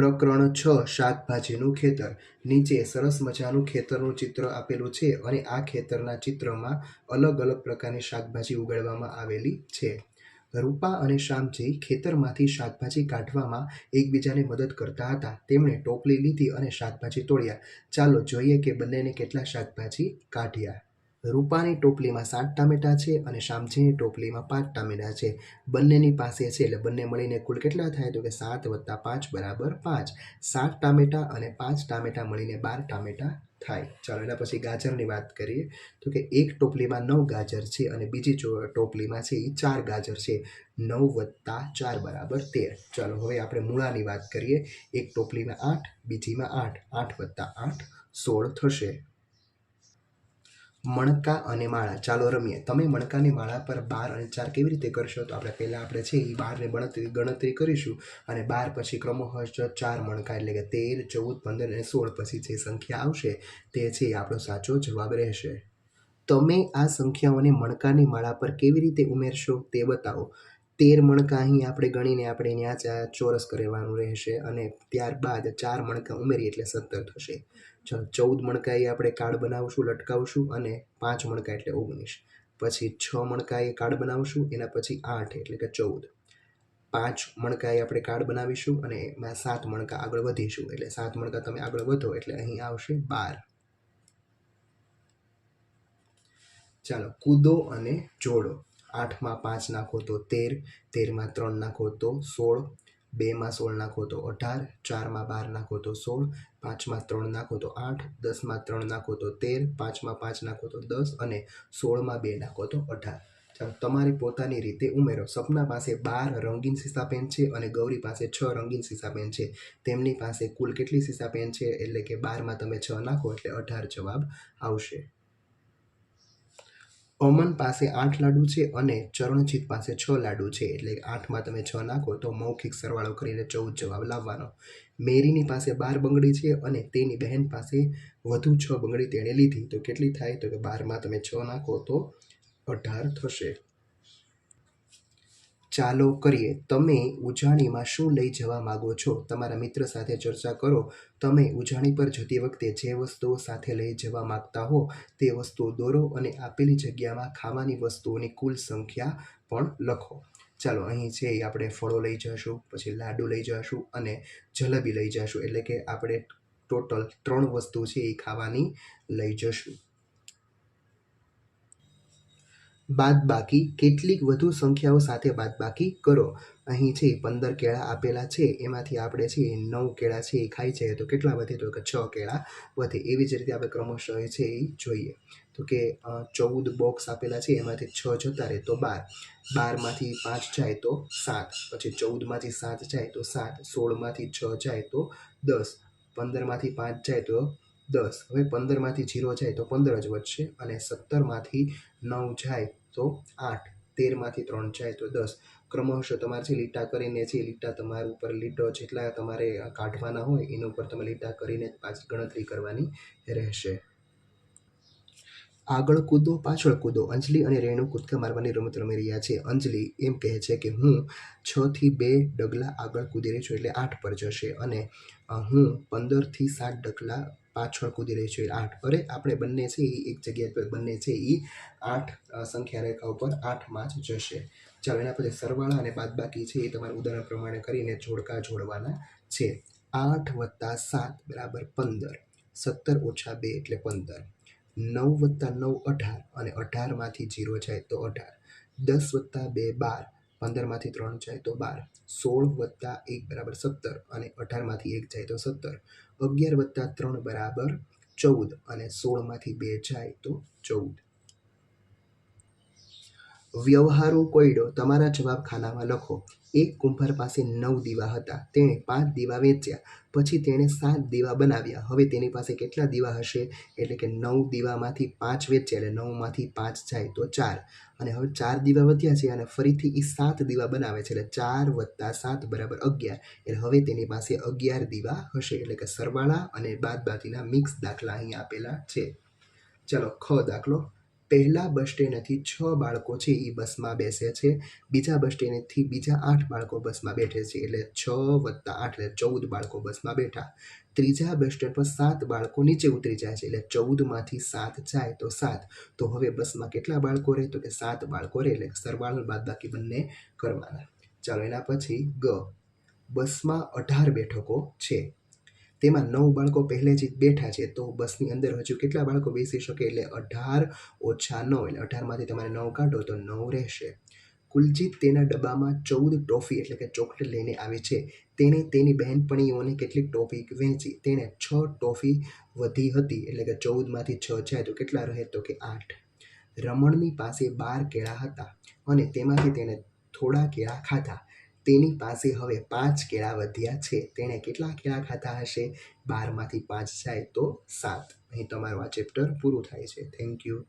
પ્રકરણ છ, શાકભાજીનું ખેતર. નીચે સરસ મજાનું ખેતરનું ચિત્ર આપેલું છે અને આ ખેતરના ચિત્રમાં અલગ અલગ પ્રકારની શાકભાજી ઉગાડવામાં આવેલી છે. રૂપા અને શ્યામજી ખેતરમાંથી શાકભાજી કાઢવામાં એકબીજાને મદદ કરતા હતા. તેમણે ટોપલી લીધી અને શાકભાજી તોડ્યા. ચાલો જોઈએ કે બંનેને કેટલા શાકભાજી કાઢ્યા. રૂપાની ટોપલીમાં સાત ટામેટા છે અને શ્યામજીની ટોપલીમાં પાંચ ટામેટા છે. બંનેની પાસે છે એટલે બંને મળીને કુલ કેટલા થાય? તો કે સાત વત્તા પાંચ બરાબર પાંચ. સાત ટામેટા અને પાંચ ટામેટા મળીને બાર ટામેટા થાય. ચાલો એના પછી ગાજરની વાત કરીએ. તો કે એક ટોપલીમાં નવ ગાજર છે અને બીજી ટોપલીમાં છે એ ચાર ગાજર છે. નવ વત્તા ચાર બરાબર તેર. ચાલો હવે આપણે મૂળાની વાત કરીએ. એક ટોપલીમાં આઠ, બીજીમાં આઠ. આઠ વત્તા આઠ સોળ થશે. મણકા અને માળા. ચાલો રમીએ. તમે મણકાની માળા પર બાર અને ચાર કેવી રીતે કરશો? તો આપણે પહેલાં આપણે છે એ બારને ગણતરી ગણતરી કરીશું અને બાર પછી ક્રમશઃ ચાર મણકા એટલે કે તેર, ચૌદ, પંદર અને સોળ પછી જે સંખ્યા આવશે તે છે આપણો સાચો જવાબ રહેશે. તમે આ સંખ્યાઓને મણકાની માળા પર કેવી રીતે ઉમેરશો તે બતાવો. તેર મણકા અહીં આપણે ગણીને આપણે ત્યાં ચા ચોરસ કરેવાનું રહેશે અને ત્યારબાદ ચાર મણકા ઉમેરી એટલે સત્તર થશે. ચાલો, ચૌદ મણકા એ આપણે કાર્ડ બનાવશું, લટકાવશું અને પાંચ મણકા એટલે ઓગણીસ. પછી છ મણકા એ કાર્ડ બનાવશું, એના પછી આઠ એટલે કે ચૌદ. પાંચ મણકા એ આપણે કાર્ડ બનાવીશું અને એમાં સાત મણકા આગળ વધીશું એટલે સાત મણકા તમે આગળ વધો એટલે અહીં આવશે બાર. ચાલો, કૂદો અને જોડો. આઠમાં પાંચ નાખો તો તેર, તેરમાં ત્રણ નાખો તો સોળ, બેમાં સોળ નાખો તો અઢાર, ચારમાં બાર નાખો તો સોળ, પાંચમાં ત્રણ નાખો તો આઠ, દસમાં ત્રણ નાખો તો તેર, પાંચમાં પાંચ નાખો તો દસ અને સોળમાં બે નાખો તો અઢાર. તમારી પોતાની રીતે ઉમેરો. સપના પાસે બાર રંગીન પેન છે અને ગૌરી પાસે છ રંગીન પેન છે. તેમની પાસે કુલ કેટલી પેન છે? એટલે કે બારમાં તમે છ નાખો એટલે અઢાર જવાબ આવશે. અમન પાસે આઠ લાડુ છે અને ચરણજીત પાસે છ લાડુ છે. એટલે આઠમાં તમે છ નાખો તો મૌખિક સરવાળો કરીને ચૌદ જવાબ લાવવાનો. મેરીની પાસે બાર બંગડી છે અને તેની બહેન પાસે વધુ છ બંગડી તેણે લીધી. તો કેટલી થાય? તો કે બારમાં તમે છ નાખો તો અઢાર થશે. ચાલો કરીએ. તમે ઉજાણીમાં શું લઈ જવા માગો છો? તમારા મિત્ર સાથે ચર્ચા કરો. તમે ઉજાણી પર જતી વખતે જે વસ્તુઓ સાથે લઈ જવા માંગતા હો, તે વસ્તુઓ દોરો અને આપેલી જગ્યામાં ખાવાની વસ્તુઓની કુલ સંખ્યા પણ લખો. ચાલો, અહીં છે આપણે ફળો લઈ જઈશું પછી લાડુ લઈ જઈશું અને જલેબી લઈ જઈશું એટલે કે આપણે ટોટલ ત્રણ વસ્તુ છે એ ખાવાની લઈ જશું. બાદબાકી, કેટલીક વધુ સંખ્યાઓ સાથે બાદબાકી કરો. અહીં છે પંદર કેળા આપેલા છે, એમાંથી આપણે છે નવ કેળા છે એ ખાઈ જઈએ તો કેટલા વધે? તો કે છ કેળા વધે. એવી જ રીતે આપણે ક્રમશઃ છે એ જોઈએ. તો કે ચૌદ બોક્સ આપેલા છે, એમાંથી છ જતા રહે તો બાર. બારમાંથી પાંચ જાય તો સાત. પછી ચૌદમાંથી સાત જાય તો સાત. સોળમાંથી છ જાય તો દસ. પંદરમાંથી પાંચ જાય તો દસ. હવે પંદરમાંથી જીરો જાય તો પંદર જ વધશે અને સત્તરમાંથી નવ જાય તો આઠ, તેરમાંથી ત્રણ જાય તો દસ. ક્રમશઃ તમારે છે લીટા કરીને છે લીટા તમારા ઉપર લીટો જેટલા તમારે કાઢવાના હોય, એના ઉપર તમે લીટા કરીને જ પાછી ગણતરી કરવાની રહેશે. આગળ કૂદો, પાછળ કૂદો. અંજલિ અને રેણુ કૂદકા મારવાની રમત રમી રહ્યા છે. અંજલિ એમ કહે છે કે હું છ થી બે ડગલા આગળ કૂદી રહી છું એટલે આઠ પર જશે અને હું પંદરથી સાત ડગલા પાછળ કૂદી રહી છે આઠ. અરે, આપણે બંને છે એ એક જગ્યા પર બંને છે એ આઠ સંખ્યા રેખા ઉપર આઠમાં જ જશે. ચાલો, એના પછી સરવાળા અને બાદબાકી છે એ તમારે ઉદાહરણ પ્રમાણે કરીને જોડકા જોડવાના છે. આઠ વત્તા સાત બરાબર પંદર. સત્તર ઓછા બે એટલે પંદર. નવ વત્તા નવ અઢાર અને અઢારમાંથી જીરો જાય તો અઢાર. દસ વત્તા બે બાર. પંદરમાંથી ત્રણ જાય તો બાર. સોળ વત્તા એક બરાબર સત્તર અને અઢારમાંથી એક જાય તો સત્તર. અગિયાર વત્તા ત્રણ બરાબર ચૌદ અને સોળમાંથી બે જાય તો ચૌદ. વ્યવહારુ કોયડો તમારા જવાબ ખાનામાં લખો. એક કુંભાર પાસે નવ દીવા હતા. તેણે પાંચ દીવા વેચ્યા. પછી તેણે સાત દીવા બનાવ્યા. હવે તેની પાસે કેટલા દીવા હશે? એટલે કે નવ દીવામાંથી પાંચ વેચ્યા એટલે નવમાંથી પાંચ જાય તો ચાર. અને હવે ચાર દીવા વધ્યા છે અને ફરીથી એ સાત દીવા બનાવે છે એટલે ચાર વત્તા સાત બરાબર અગિયાર. એટલે હવે તેની પાસે અગિયાર દીવા હશે. એટલે કે સરવાળા અને બાદબાકીના મિક્સ દાખલા અહીં આપેલા છે. ચલો ખ દાખલો. પહેલા બસ સ્ટેન્ડથી છ બાળકો છે એ બસમાં બેસે છે. બીજા બસ સ્ટેન્ડથી બીજા આઠ બાળકો બસમાં બેઠે છે એટલે છ વત્તા આઠ એટલે ચૌદ બાળકો બસમાં બેઠા. ત્રીજા બસ સ્ટેન્ડ પર સાત બાળકો નીચે ઉતરી જાય છે એટલે ચૌદમાંથી સાત જાય તો સાત. તો હવે બસમાં કેટલા બાળકો રહે? તો કે સાત બાળકો રહે એટલે સરવાળો બાદબાકી બંને કરવાના. ચાલો એના પછી ગ. બસમાં અઢાર બેઠકો છે. તેમાં નવ બાળકો પહેલેથી જ બેઠા છે. તો બસની અંદર હજુ કેટલા બાળકો બેસી શકે? એટલે અઢાર ઓછા નવ, એટલે અઢારમાંથી તમારે નવ કાઢો તો નવ રહેશે. કુલજીત તેના ડબ્બામાં ચૌદ ટોફી એટલે કે ચોકલેટ લઈને આવે છે. તેણે તેની બહેનપણીઓને કેટલીક ટોફી વહેંચી. તેણે છ ટોફી વધી હતી એટલે કે ચૌદમાંથી છ જાય. તો કેટલા રહે? તો કે આઠ. રમણની પાસે બાર કેળા હતા અને તેમાંથી તેણે થોડા કેળા ખાધા. તેની પાસે હવે પાંચ કેળા વધ્યા છે. તેણે કેટલા કેળા ખાધા હશે? બારમાંથી પાંચ જાય તો સાત. અહીં તમારું આ ચેપ્ટર પૂરું થાય છે. Thank you